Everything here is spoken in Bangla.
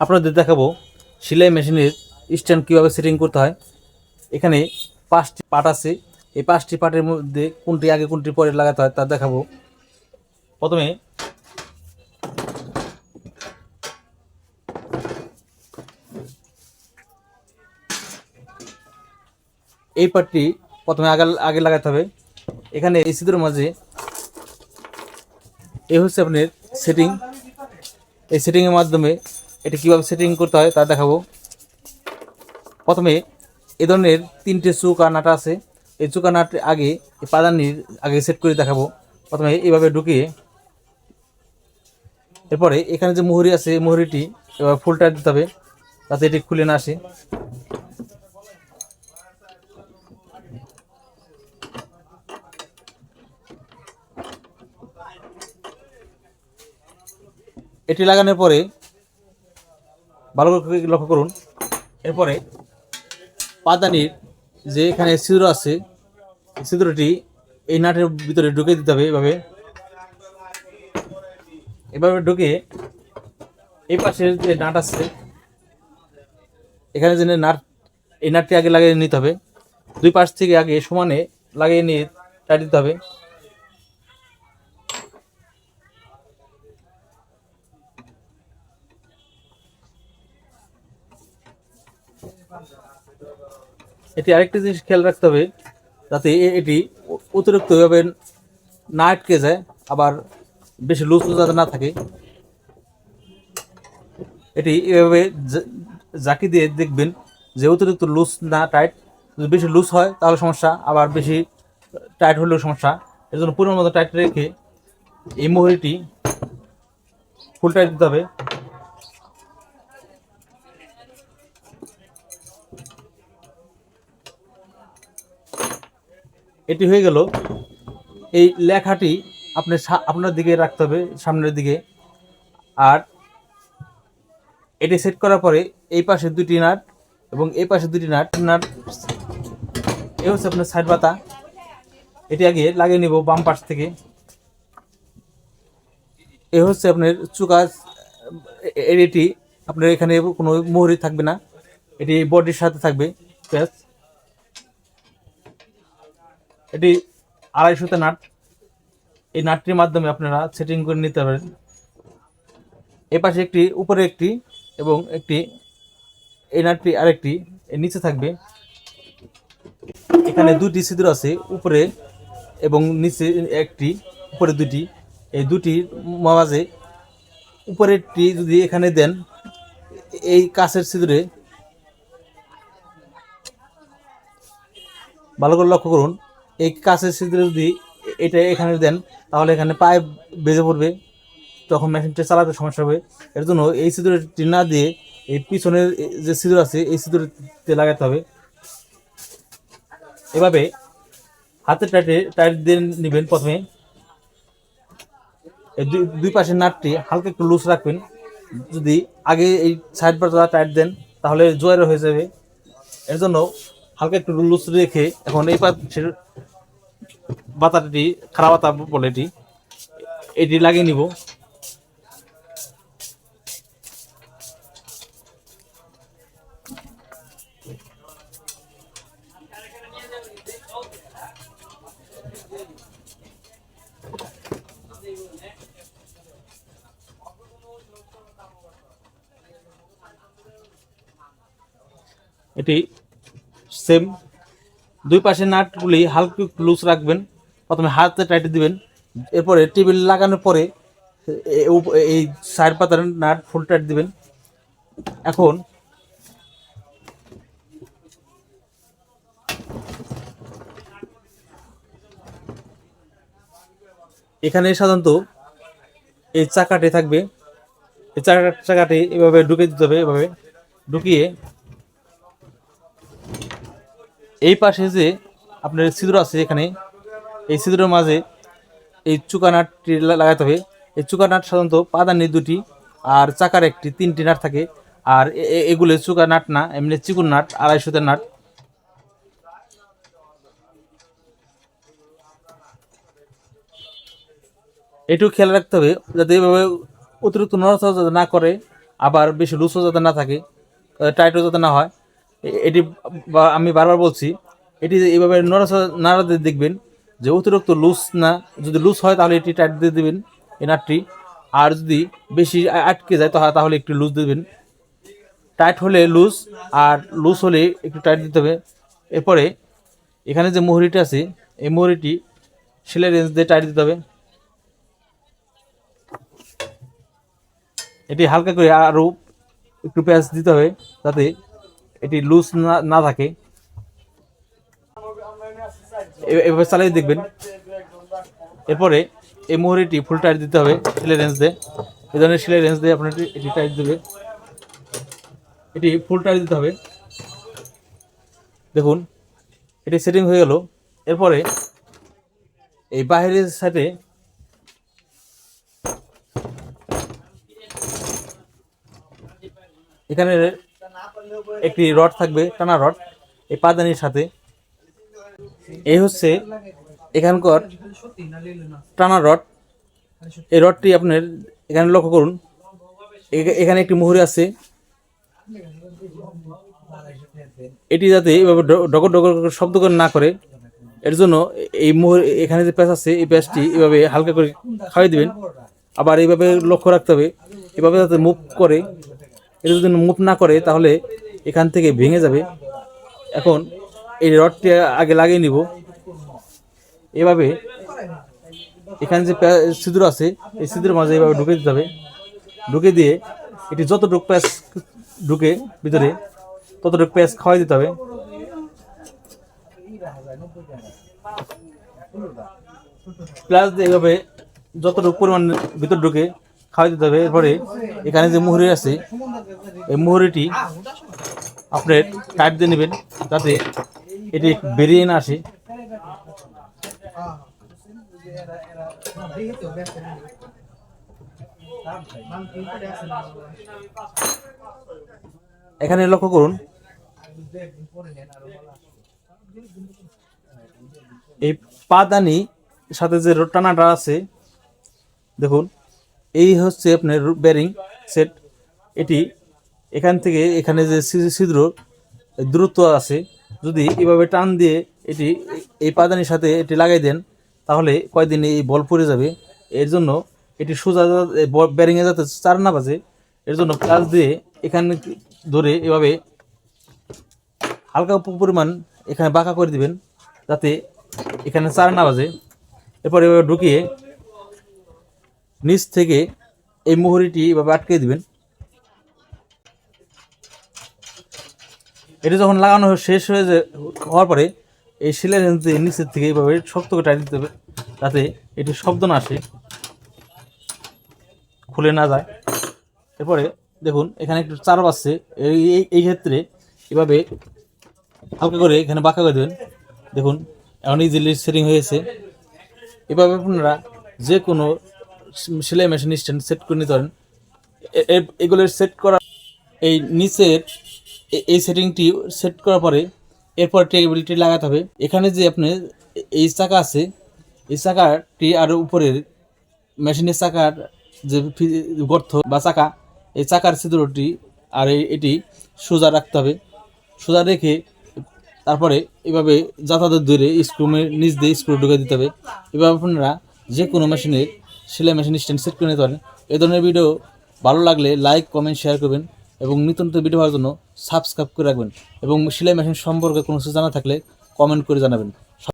আপনাদের দেখাবো সেলাই মেশিনের স্ট্যান্ড কীভাবে সেটিং করতে হয়। এখানে পাঁচটি পার্ট আছে। এই পাঁচটি পার্টের মধ্যে কোনটি আগে, কোনটি পরে লাগাতে হয় তা দেখাবো। প্রথমে এই পার্টটি প্রথমে আগে আগে লাগাতে হবে। এখানে এই সিঁদুরের মাঝে এই হচ্ছে আপনার সেটিং এই সেটিংয়ের মাধ্যমে এটা কীভাবে সেটিং করতে হয় তা দেখাবো। প্রথমে এ ধরনের তিনটে চুকা নাটা আছে। এই চুকা নাট আগে এই পাদানির আগে সেট করে দেখাবো। প্রথমে এইভাবে ঢুকিয়ে এরপরে এখানে যে মুহুরি আছে, এই মুহুরিটি এবার ফুলটা দিতে হবে যাতে এটি খুলে না আসে। এটি লাগানোর পরে ভালো করে লক্ষ্য করুন। এরপরে পাদানির যে এখানে ছিদ্র আছে ছিদ্রটি এই নাটের ভিতরে ঢুকে দিতে হবে এভাবে। এভাবে ঢুকে এই পাশের যে নাট আছে, এখানে যে নাট, এই নাটটি আগে লাগিয়ে নিতে হবে। দুই পাশ থেকে আগে সমানে লাগিয়ে নিয়ে টাইট দিতে হবে। এটি আরেকটি জিনিস খেয়াল রাখতে হবে, যাতে এটি অতিরিক্তভাবে না আটকে যায়, আবার বেশি লুজ যাতে না থাকে। এটি এভাবে জাকি দিয়ে দেখবেন যে অতিরিক্ত লুজ না টাইট। যদি বেশি লুজ হয়, তাহলে সমস্যা, আবার বেশি টাইট হলেও সমস্যা। এর জন্য পরিমাণ মতো টাইট রেখে এই মোহরিটি ফুল টাইট দিতে হবে। এটি হয়ে গেল। এই লেখাটি আপনার সা- আপনার দিকে রাখতে হবে, সামনের দিকে। আর এটি সেট করার পরে এই পাশে দুটি নাট এবং এই পাশে দুটি নাট। নাট, এ হচ্ছে আপনার সাইড বাতা এটি আগে লাগিয়ে নিব বাম পাশ থেকে। এ হচ্ছে আপনার চুকা এটি আপনার এখানে কোনো মোহরি থাকবে না। এটি বডির সাথে থাকবে, ব্যাস। এটি আড়াইশোতে নাট। এই নাটটির মাধ্যমে আপনারা সেটিং করে নিতে পারেন। এ পাশে একটি, উপরে একটি এবং একটি, এই নাটটি আরেকটি, এর নিচে থাকবে। এখানে দুটি ছিদ্র আছে, উপরে এবং নিচে একটি, উপরে দুটি। এই দুটি মাঝে উপরেরটি যদি এখানে দেন, এই কাছের ছিদ্রে ভালো করে লক্ষ্য করুন। এই কাছের ছিদ্রে যদি এটা এখানে দেন, তাহলে এখানে পায়ে বেজে পড়বে, তখন মেশিনটা চালাতে সমস্যা হবে। এর জন্য এই ছিদ্রটি না দিয়ে এই পিছনের যে ছিদ্র আছে, এই ছিদ্রতে লাগাতে হবে। এভাবে হাতে টাইটে, টাইট দিয়ে নেবেন প্রথমে। দুই পাশের নাটটি হালকা একটু লুজ রাখবেন। যদি আগে এই সাইড পাটা টাইট দেন, তাহলে জয়ের হয়ে যাবে। এর জন্য হালকা একটু লুজ রেখে এখন এই পাশের বাতাটি খারাপ বাতা বলে এটি। এটি লাগিয়ে নিব। এটি সেম দুই পাশে নাটগুলি হালকা লুজ রাখবেন। প্রথমে হাতে টাইটে দিবেন। এরপরে টেবিল লাগানোর পরে এই সাইড পাতার নাট ফুল টাইট দিবেন। এখন এখানে সাধারণত এই চাকাটি থাকবে। এই চাকা, চাকাটি এভাবে ঢুকে দিতে হবে, এভাবে ঢুকিয়ে এই পাশে যে আপনার ছিদ্র আছে এখানে, এই ছিদ্রের মাঝে এই চুকা নাটটি লাগাতে হবে। এই চুকা নাট সাধারণত পাদানি দুটি আর চাকার একটি তিনটি নাট থাকে। আর এগুলো চুকা নাট না, এমনি চিকুন নাট আড়াইশোতে নাট। এটুকু খেয়াল রাখতে হবে যাতে এভাবে অতিরিক্ত নড়াচড়া যাতে না করে, আবার বেশি লুজও যাতে না থাকে টাইটও যাতে না হয়। এটি আমি বারবার বলছি, এটি এইভাবে নড়াচড়া দিয়ে দেখবেন যে অতিরিক্ত লুজ না, যদি লুজ হয় তাহলে এটি টাইট দিয়ে দেবেন এই নাটটি। আর যদি বেশি আটকে যায় তাহলে তাহলে একটু লুজ দেবেন। টাইট হলে লুজ, আর লুজ হলে একটু টাইট দিতে হবে। এরপরে এখানে যে মোহরিটা আছে, এই মোহরিটি সেলাই রেঞ্জ দিয়ে টাইট দিতে হবে। এটি হালকা করে আরও একটু পেঁয়াজ দিতে হবে, যাতে এটি লুজ না থাকে। এভাবে চালিয়ে দেখবেন। এরপরে এই মোহরিটি ফুল টাইট দিতে হবে সেলাই রেঞ্জ দিয়ে। এই ধরনের সেলাই রেঞ্জ দিয়ে আপনার এটি- টাইট দেবে। এটি ফুল টাইট দিতে হবে। দেখুন, এটি সেটিং হয়ে গেল। এরপরে এই বাইরের সাইডে এখানে একটি রড থাকবে, টানা রড, এই পাদানির সাথে। এই হচ্ছে এখানকার টানা রড। এই রডটি আপনার এখানে লক্ষ্য করুন। এখানে একটি মুহুরি আছে। এটি যাতে এভাবে ডগর ডগর শব্দ করে না করে, এর জন্য এই মুহুর, এখানে যে প্যাঁচ আছে, এই প্যাঁচটি এভাবে হালকা করে খাওয়াই দিবেন। আবার এইভাবে লক্ষ্য রাখতে হবে। এভাবে যাতে মুভ করে এটা যদি মুভ না করে, তাহলে এখান থেকে ভেঙে যাবে। এখন এই রডটি আগে লাগিয়ে নিব। এভাবে এখানে যে ছিদ্র আছে, এই ছিদ্রের মাঝে এভাবে ঢুকে দিতে হবে। ঢুকে দিয়ে এটি যতটুকু প্যাঁচ ঢুকে ভিতরে, ততটুকু প্যাঁচ খাওয়াই দিতে হবে। প্লাস দিয়ে এভাবে যতটুকু পরিমাণ ভিতর ঢুকে খাওয়াই দিতে হবে এরপরে এখানে যে মুহুরি আছে, এই মুহুরিটি আপনার টাইট দিয়ে নেবেন, যাতে এটি বেরিয়ে না আসে। এখানে লক্ষ্য করুন, এই পাদানি সাথে যে টানাটা আছে, দেখুন। এই হচ্ছে আপনার ব্যারিং সেট এটি এখান থেকে এখানে যে ছিদ্র, দূরত্ব আছে, যদি এভাবে টান দিয়ে এটি এই পাদানির সাথে এটি লাগাই দেন, তাহলে কয়দিনে এই বল পড়ে যাবে। এর জন্য এটি সোজা ব্যারিংয়ে যাতে চার না বাজে, এর জন্য প্লাস দিয়ে এখানে ধরে এভাবে হালকা পরিমাণ এখানে বাঁকা করে দিবেন, যাতে এখানে চার না বাজে। এরপর এভাবে ঢুকিয়ে নিচ থেকে এই মুহুরিটি এভাবে আটকে দিবেন। এটা যখন লাগানো শেষ হয়ে হওয়ার পরে এই শিলের নিচের থেকে এইভাবে শক্ত করে টাইট দিতে হবে, যাতে এটি শব্দ না আসে, খুলে না যায়। এরপরে দেখুন, এখানে একটু চার বাজছে। এই এই- ক্ষেত্রে এভাবে হালকা করে এখানে বাঁকা করে দেবেন। দেখুন, এখন ইজিলি সেটিং হয়েছে। এভাবে আপনারা যে কোনো সেলাই মেশিন স্ট্যান্ড সেট করে নিতে পারেন এ- এ- এগুলোর সেট করা, এই নিচের এই সেটিংটি সেট করার পরে এরপর টেবিলটি লাগাতে হবে। এখানে যে আপনি এই চাকা আছে, এই চাকাটি আরও উপরের মেশিনের চাকার যে গর্ত বা চাকা, এই চাকার ছিদ্রটি আর এটি সোজা রাখতে হবে। সোজা রেখে তারপরে এভাবে যাতায়াত ধরে স্ক্রুমের নিচ দিয়ে স্ক্রু ঢুকে দিতে হবে। এভাবে আপনারা যে কোনো মেশিনের সেলাই মেশিন স্ট্যান্ড সেট করে নিতে পারেন। এ ধরনের ভিডিও ভালো লাগলে লাইক কমেন্ট শেয়ার করবেন এবং নিত্য নতুন ভিডিও পাওয়ার জন্য সাবস্ক্রাইব করে রাখবেন এবং সেলাই মেশিন সম্পর্কে কোনো কিছু জানা থাকলে কমেন্ট করে জানাবেন।